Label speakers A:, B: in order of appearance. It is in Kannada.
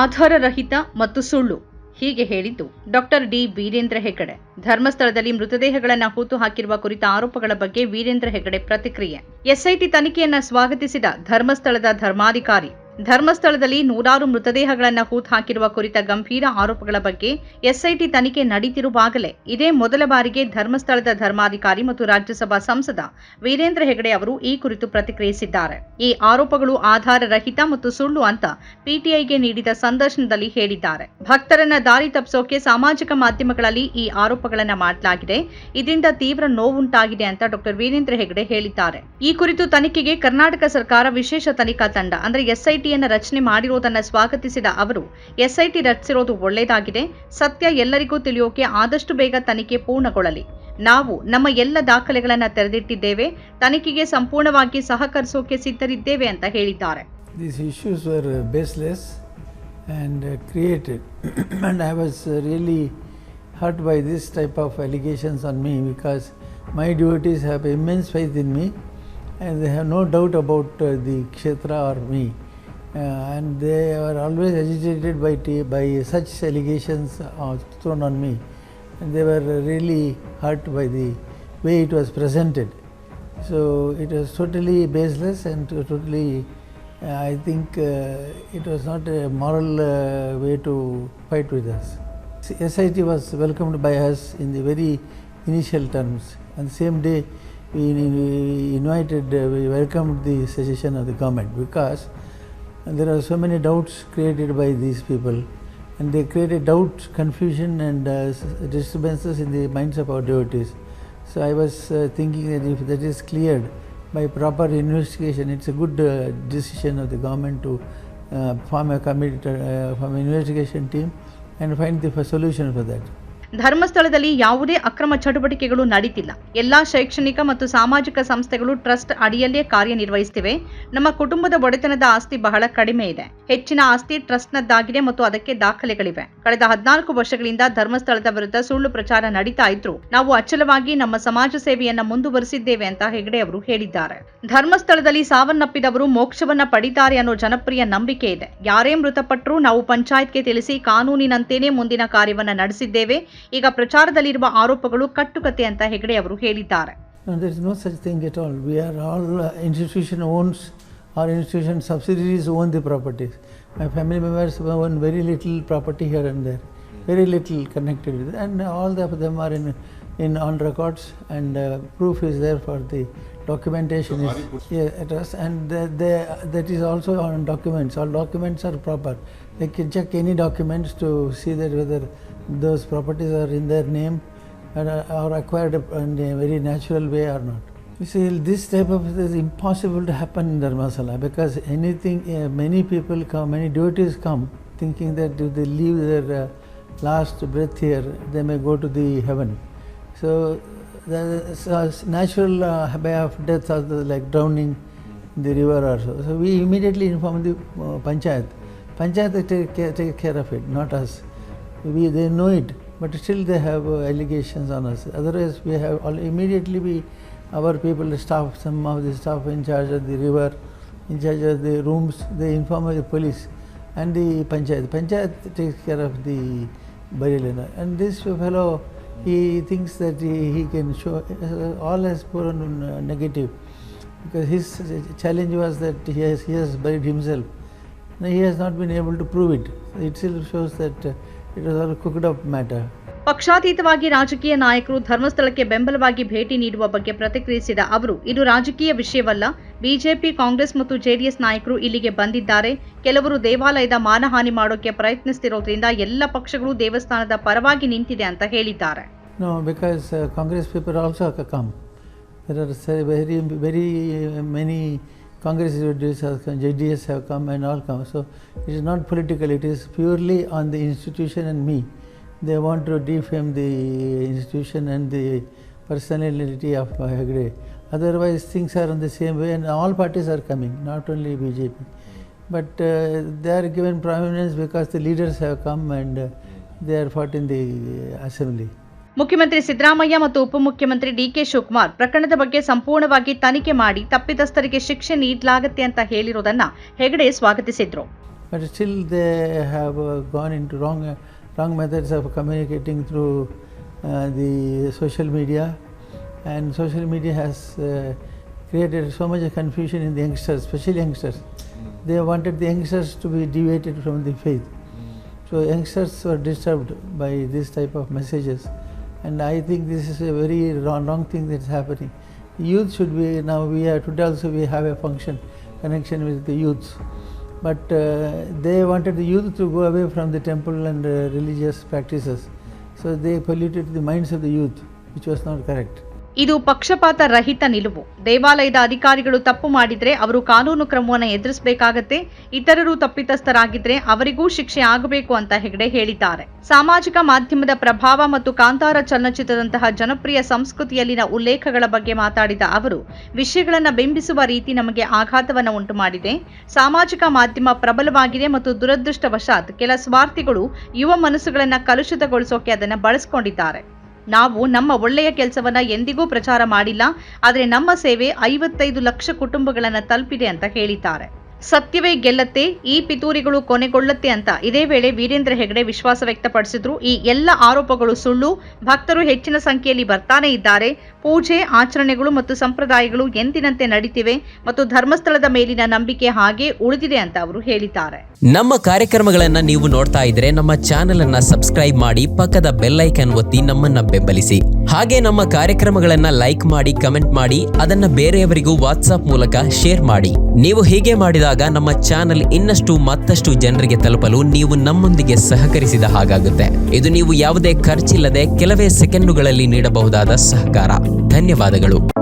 A: ಆಧಾರರಹಿತ ಮತ್ತು ಸುಳ್ಳು. ಹೀಗೆ ಹೇಳಿದ್ದು ಡಾಕ್ಟರ್ ಡಿ. ವೀರೇಂದ್ರ ಹೆಗಡೆ. ಧರ್ಮಸ್ಥಳದಲ್ಲಿ ಮೃತದೇಹಗಳನ್ನು ಹೂತು ಹಾಕಿರುವ ಕುರಿತ ಆರೋಪಗಳ ಬಗ್ಗೆ ವೀರೇಂದ್ರ ಹೆಗಡೆ ಪ್ರತಿಕ್ರಿಯೆ. ಎಸ್ಐಟಿ ತನಿಖೆಯನ್ನ ಸ್ವಾಗತಿಸಿದ ಧರ್ಮಸ್ಥಳದ ಧರ್ಮಾಧಿಕಾರಿ ಧರ್ಮಸ್ಥಳದಲ್ಲಿ ನೂರಾರು ಮೃತದೇಹಗಳನ್ನು ಹೂತ್ ಹಾಕಿರುವ ಕುರಿತ ಗಂಭೀರ ಆರೋಪಗಳ ಬಗ್ಗೆ ಎಸ್ಐಟಿ ತನಿಖೆ ನಡೀತಿರುವಾಗಲೇ ಇದೇ ಮೊದಲ ಬಾರಿಗೆ ಧರ್ಮಸ್ಥಳದ ಧರ್ಮಾಧಿಕಾರಿ ಮತ್ತು ರಾಜ್ಯಸಭಾ ಸಂಸದ ವೀರೇಂದ್ರ ಹೆಗಡೆ ಅವರು ಈ ಕುರಿತು ಪ್ರತಿಕ್ರಿಯಿಸಿದ್ದಾರೆ. ಈ ಆರೋಪಗಳು ಆಧಾರ ರಹಿತ ಮತ್ತು ಸುಳ್ಳು ಅಂತ ಪಿಟಿಐಗೆ ನೀಡಿದ ಸಂದರ್ಶನದಲ್ಲಿ ಹೇಳಿದ್ದಾರೆ. ಭಕ್ತರನ್ನ ದಾರಿ ತಪ್ಪಿಸೋಕೆ ಸಾಮಾಜಿಕ ಮಾಧ್ಯಮಗಳಲ್ಲಿ ಈ ಆರೋಪಗಳನ್ನು ಮಾಡಲಾಗಿದೆ. ಇದರಿಂದ ತೀವ್ರ ನೋವುಂಟಾಗಿದೆ ಅಂತ ಡಾಕ್ಟರ್ ವೀರೇಂದ್ರ ಹೆಗಡೆ ಹೇಳಿದ್ದಾರೆ. ಈ ಕುರಿತು ತನಿಖೆಗೆ ಕರ್ನಾಟಕ ಸರ್ಕಾರ ವಿಶೇಷ ತನಿಖಾ ತಂಡ, ಅಂದ್ರೆ ಎಸ್ಐಟಿಯನ್ನ ರಚನೆ ಮಾಡಿರೋದನ್ನ ಸ್ವಾಗತಿಸಿದ ಅವರು ಎಸ್ಐಟಿ ರಚಿಸಿರೋದು ಒಳ್ಳೆಯದಾಗಿದೆ ಸತ್ಯ ಎಲ್ಲರಿಗೂ ತಿಳಿಯೋಕೆ ಆದಷ್ಟು ಬೇಗ ತನಿಖೆ ಪೂರ್ಣಗೊಳ್ಳಲಿ ನಾವು ನಮ್ಮ ಎಲ್ಲ ದಾಖಲೆಗಳನ್ನು ತೆರೆದಿಟ್ಟಿದ್ದೇವೆ ತನಿಖೆಗೆ ಸಂಪೂರ್ಣವಾಗಿ ಸಹಕರಿಸೋಕೆ ಸಿದ್ಧರಿದ್ದೇವೆ ಅಂತ ಹೇಳಿದ್ದಾರೆ
B: These issues were uh, baseless and uh, created, and I was uh, really hurt by this type of allegations on me because my devotees have immense faith in me and they have no doubt about uh, the kshetra or me. And they were always agitated by, by such allegations uh, thrown on me. And they were really hurt by the way it was presented. So it was totally baseless and totally, uh, I think uh, it was not a moral uh, way to fight with us. SIT was welcomed by us in the very initial terms. and same day, we, we invited, uh, we welcomed the secession of the government because there are so many doubts created by these people and they created doubt, confusion, and uh, disturbances in the minds of our devotees. So I was uh, thinking that if that is cleared by proper investigation, it's a good uh, decision of the government to uh, form a committee, uh, form an investigation team, and find the solution for that.
A: ಧರ್ಮಸ್ಥಳದಲ್ಲಿ ಯಾವುದೇ ಅಕ್ರಮ ಚಟುವಟಿಕೆಗಳು ನಡೀತಿಲ್ಲ. ಎಲ್ಲಾ ಶೈಕ್ಷಣಿಕ ಮತ್ತು ಸಾಮಾಜಿಕ ಸಂಸ್ಥೆಗಳು ಟ್ರಸ್ಟ್ ಅಡಿಯಲ್ಲೇ ಕಾರ್ಯನಿರ್ವಹಿಸುತ್ತಿವೆ. ನಮ್ಮ ಕುಟುಂಬದ ಒಡೆತನದ ಆಸ್ತಿ ಬಹಳ ಕಡಿಮೆ ಇದೆ. ಹೆಚ್ಚಿನ ಆಸ್ತಿ ಟ್ರಸ್ಟ್ನದ್ದಾಗಿದೆ ಮತ್ತು ಅದಕ್ಕೆ ದಾಖಲೆಗಳಿವೆ. ಕಳೆದ ಹದಿನಾಲ್ಕು ವರ್ಷಗಳಿಂದ ಧರ್ಮಸ್ಥಳದ ವಿರುದ್ಧ ಸುಳ್ಳು ಪ್ರಚಾರ ನಡೀತಾ ಇದ್ರು ನಾವು ಅಚಲವಾಗಿ ನಮ್ಮ ಸಮಾಜ ಸೇವೆಯನ್ನ ಮುಂದುವರಿಸಿದ್ದೇವೆ ಅಂತ ಹೆಗಡೆ ಅವರು ಹೇಳಿದ್ದಾರೆ. ಧರ್ಮಸ್ಥಳದಲ್ಲಿ ಸಾವನ್ನಪ್ಪಿದವರು ಮೋಕ್ಷವನ್ನ ಪಡಿತಾರೆ ಅನ್ನೋ ಜನಪ್ರಿಯ ನಂಬಿಕೆ ಇದೆ. ಯಾರೇ ಮೃತಪಟ್ಟರೂ ನಾವು ಪಂಚಾಯತ್ಗೆ ತಿಳಿಸಿ ಕಾನೂನಿನಂತೆಯೇ ಮುಂದಿನ ಕಾರ್ಯವನ್ನ ನಡೆಸಿದ್ದೇವೆ. ಈಗ ಪ್ರಚಾರದಲ್ಲಿರುವ ಆರೋಪಗಳು ಕಟ್ಟುಕತೆ ಅಂತ ಹೆಗಡೆ ಅವರು ಹೇಳಿದ್ದಾರೆ
B: there is no such thing at all. We are all uh, institution owns, our institution subsidiaries own the properties. My family members own very little property here and there, very little connected with it, and all of them are in, in on records, and uh, proof is there for the documentation is yeah, it was, and the, the, that is also on documents. All documents are proper. They can check any documents to see that whether those properties are in their name and are are acquired in a very natural way or not. You see, this type of is impossible to happen in Dharmasala because anything, uh, many people come, many devotees come thinking that if they leave their uh, last breath here, they may go to the heaven. So, the natural uh, way of death are like drowning in the river or so. So, we immediately inform the uh, panchayat. Panchayat take care, take care of it, not us. We, they know it, but still they have uh, allegations on us. Otherwise, we have all, immediately we, our people, staff, some of the staff in charge of the river, in charge of the rooms, they inform the police and the panchayat. Panchayat takes care of the burial. and this fellow, he thinks that he, he can show uh, all has put uh, negative because his challenge was that he has, he has buried himself. No, he has not been able to prove it. It still shows that uh, it was all cooked up matter.
A: ಪಕ್ಷಾತೀತವಾಗಿ ರಾಜಕೀಯ ನಾಯಕರು ಧರ್ಮಸ್ಥಳಕ್ಕೆ ಬೆಂಬಲವಾಗಿ ಭೇಟಿ ನೀಡುವ ಬಗ್ಗೆ ಪ್ರತಿಕ್ರಿಯಿಸಿದ ಅವರು ಇದು ರಾಜಕೀಯ ವಿಷಯವಲ್ಲ ಬಿಜೆಪಿ ಕಾಂಗ್ರೆಸ್ ಮತ್ತು ಜೆಡಿಎಸ್ ನಾಯಕರು ಇಲ್ಲಿಗೆ ಬಂದಿದ್ದಾರೆ ಕೆಲವರು ದೇವಾಲಯದ ಮಾನಹಾನಿ ಮಾಡೋಕೆ ಪ್ರಯತ್ನಿಸ್ತಿರೋದ್ರಿಂದ ಎಲ್ಲ ಪಕ್ಷಗಳು ದೇವಸ್ಥಾನದ ಪರವಾಗಿ ನಿಂತಿದೆ ಅಂತ ಹೇಳಿದ್ದಾರೆ
B: no because Congress Congress also come there come. Very very many Congress come and all come JDS have come, JDS have it and all come. So it is not political, it is purely on the institution and me. They want to defame the institution uh. Otherwise, things are on the same way, and all parties are coming, not only BJP. But uh, they are given prominence because the leaders have come and uh, they are fought in the uh, assembly.
A: ಮುಖ್ಯಮಂತ್ರಿ ಸಿದ್ದರಾಮಯ್ಯ ಮತ್ತು ಉಪಮುಖ್ಯಮಂತ್ರಿ ಡಿಕೆ ಶಿವಕುಮಾರ್ ಪ್ರಕರಣದ ಬಗ್ಗೆ ಸಂಪೂರ್ಣವಾಗಿ ತನಿಖೆ ಮಾಡಿ ತಪ್ಪಿತಸ್ಥರಿಗೆ ಶಿಕ್ಷೆ ನೀಡಲಾಗುತ್ತೆ ಅಂತ ಹೇಳಿರೋದನ್ನ Hegde ಸ್ವಾಗತಿಸಿದ್ರು
B: but still they have uh, gone into wrong, uh, wrong methods of communicating through uh, the social media, and social media has uh, created so much confusion in the youngsters, especially youngsters. They wanted the youngsters to be deviated from the faith. So youngsters were disturbed by this type of messages, and I think this is a very wrong, wrong thing that's happening. Youth should be now. We are today also we have a function connection with the youths, but uh, they wanted the youth to go away from the temple and uh, religious practices, so they polluted the minds of the youth, which was not correct.
A: ಇದು ಪಕ್ಷಪಾತ ರಹಿತ ನಿಲುವು. ದೇವಾಲಯದ ಅಧಿಕಾರಿಗಳು ತಪ್ಪು ಮಾಡಿದರೆ ಅವರು ಕಾನೂನು ಕ್ರಮವನ್ನು ಎದುರಿಸಬೇಕಾಗತ್ತೆ. ಇತರರು ತಪ್ಪಿತಸ್ಥರಾಗಿದ್ರೆ ಅವರಿಗೂ ಶಿಕ್ಷೆ ಆಗಬೇಕು ಅಂತ ಹೆಗಡೆ ಹೇಳಿದ್ದಾರೆ. ಸಾಮಾಜಿಕ ಮಾಧ್ಯಮದ ಪ್ರಭಾವ ಮತ್ತು ಕಾಂತಾರ ಚಲನಚಿತ್ರದಂತಹ ಜನಪ್ರಿಯ ಸಂಸ್ಕೃತಿಯಲ್ಲಿನ ಉಲ್ಲೇಖಗಳ ಬಗ್ಗೆ ಮಾತಾಡಿದ ಅವರು, ವಿಷಯಗಳನ್ನು ಬಿಂಬಿಸುವ ರೀತಿ ನಮಗೆ ಆಘಾತವನ್ನು ಉಂಟು ಮಾಡಿದೆ ಸಾಮಾಜಿಕ ಮಾಧ್ಯಮ ಪ್ರಬಲವಾಗಿದೆ ಮತ್ತು ದುರದೃಷ್ಟವಶಾತ್ ಕೆಲ ಸ್ವಾರ್ಥಿಗಳು ಯುವ ಮನಸ್ಸುಗಳನ್ನು ಕಲುಷಿತಗೊಳಿಸೋಕೆ ಅದನ್ನು ಬಳಸಿಕೊಂಡಿದ್ದಾರೆ. ನಾವು ನಮ್ಮ ಒಳ್ಳೆಯ ಕೆಲಸವನ್ನ ಎಂದಿಗೂ ಪ್ರಚಾರ ಮಾಡಿಲ್ಲ, ಆದರೆ ನಮ್ಮ ಸೇವೆ ಐವತ್ತೈದು ಲಕ್ಷ ಕುಟುಂಬಗಳನ್ನ ತಲುಪಿದೆ ಅಂತ ಹೇಳಿದ್ದಾರೆ. ಸತ್ಯವೇ ಗೆಲ್ಲತ್ತೆ, ಈ ಪಿತೂರಿಗಳು ಕೊನೆಗೊಳ್ಳುತ್ತೆ ಅಂತ ಇದೇ ವೇಳೆ ವೀರೇಂದ್ರ ಹೆಗಡೆ ವಿಶ್ವಾಸ ವ್ಯಕ್ತಪಡಿಸಿದ್ರು. ಈ ಎಲ್ಲ ಆರೋಪಗಳು ಸುಳ್ಳು, ಭಕ್ತರು ಹೆಚ್ಚಿನ ಸಂಖ್ಯೆಯಲ್ಲಿ ಬರ್ತಾನೆ ಇದ್ದಾರೆ. ಪೂಜೆ, ಆಚರಣೆಗಳು ಮತ್ತು ಸಂಪ್ರದಾಯಗಳು ಎಂದಿನಂತೆ ನಡೀತಿವೆ ಮತ್ತು ಧರ್ಮಸ್ಥಳದ ಮೇಲಿನ ನಂಬಿಕೆ ಹಾಗೆ ಉಳಿದಿದೆ ಅಂತ ಅವರು ಹೇಳಿದ್ದಾರೆ.
C: ನಮ್ಮ ಕಾರ್ಯಕ್ರಮಗಳನ್ನ ನೀವು ನೋಡ್ತಾ ಇದ್ರೆ ನಮ್ಮ ಚಾನೆಲ್ ಅನ್ನ ಸಬ್ಸ್ಕ್ರೈಬ್ ಮಾಡಿ ಪಕ್ಕದ ಬೆಲ್ಲೈಕನ್ ಒತ್ತಿ ನಮ್ಮನ್ನ ಬೆಂಬಲಿಸಿ. ಹಾಗೆ ನಮ್ಮ ಕಾರ್ಯಕ್ರಮಗಳನ್ನ ಲೈಕ್ ಮಾಡಿ, ಕಮೆಂಟ್ ಮಾಡಿ, ಅದನ್ನ ಬೇರೆಯವರಿಗೂ ವಾಟ್ಸ್ಆಪ್ ಮೂಲಕ ಶೇರ್ ಮಾಡಿ. ನೀವು ಹೀಗೆ ಮಾಡಿದಾಗ ನಮ್ಮ ಚಾನೆಲ್ ಇನ್ನಷ್ಟು ಮತ್ತಷ್ಟು ಜನರಿಗೆ ತಲುಪಲು ನೀವು ನಮ್ಮೊಂದಿಗೆ ಸಹಕರಿಸಿದ ಹಾಗಾಗುತ್ತೆ. ಇದು ನೀವು ಯಾವುದೇ ಖರ್ಚಿಲ್ಲದೆ ಕೆಲವೇ ಸೆಕೆಂಡುಗಳಲ್ಲಿ ನೀಡಬಹುದಾದ ಸಹಕಾರ. ಧನ್ಯವಾದಗಳು.